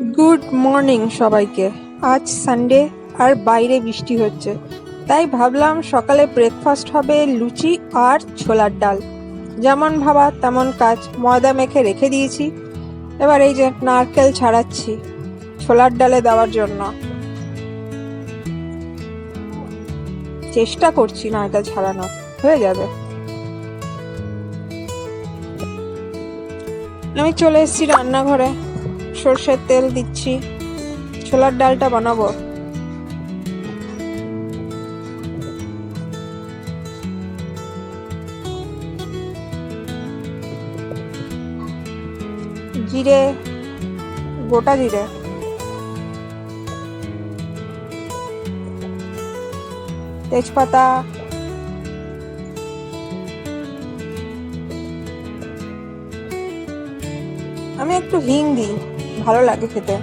Good morning সবাইকে। আজ Sunday আর বাইরে বৃষ্টি হচ্ছে। তাই ভাবলাম সকালে ব্রেকফাস্ট হবে লুচি আর ছোলার ডাল। যেমন ভাবা তেমন কাজ ময়দা মেখে রেখে দিয়েছি। এবার এই যে নারকেল ছাড়াচ্ছি ছোলার ডালে দেওয়ার জন্য। চেষ্টা করছি নারকেল ছাড়ানো হয়ে যাবে। আমি চলে এসেছি রান্নাঘরে। সর্ষের তেল দিচ্ছি। ছোলার ডালটা বানাবো। জিরে গোটা জিরে। তেজপাতা। আমি একটু হিং দিই। ভালো লাগে খেতে।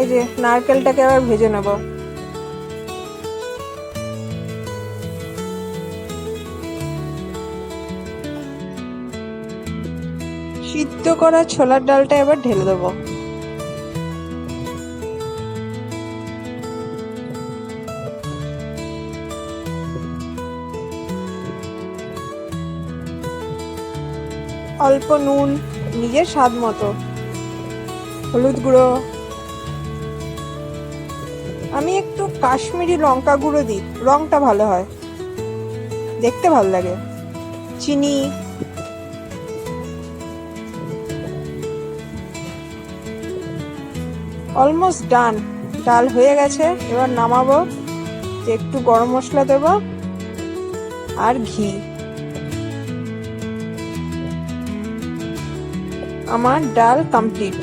এই যে নারকেলটাকে আবার ভেজে নেব। সিদ্ধ করা ছোলার ডালটা এবার ঢেলে দেবো। অল্প নুন, নিজের স্বাদ মতো। হলুদ গুঁড়ো। আমি একটু কাশ্মীরি লঙ্কা গুঁড়ো দিই, রংটা ভালো হয়। দেখতে ভালো লাগে। চিনি। অলমোস্ট ডান ডাল হয়ে গেছে, এবার নামাবো একটু গরম মশলা দেবো, আর ঘি। আমার ডাল কমপ্লিট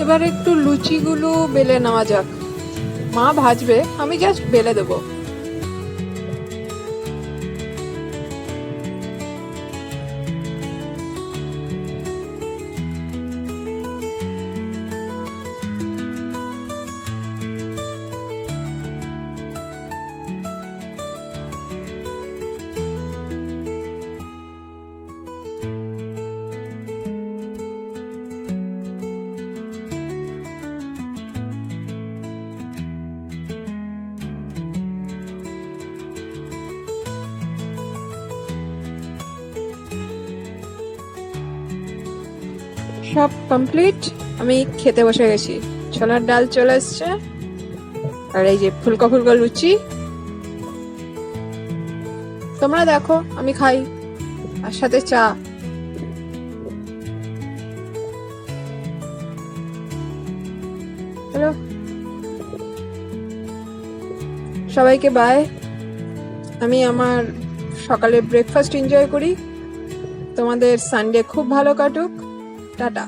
এবার একটু লুচিগুলো বেলে নেওয়া যাক। মা ভাজবে, আমি জাস্ট বেলে দেবো। সব কমপ্লিট আমি খেতে বসে গেছি। ছোলার ডাল চলে এসছে। আর এই যে ফুলকো ফুলকো লুচি। তোমরা দেখো, আমি খাই। আর সাথে চা। হ্যালো। সবাইকে বাই আমি আমার সকালে ব্রেকফাস্ট এনজয় করি। তোমাদের সানডে খুব ভালো কাটুক। টাটা।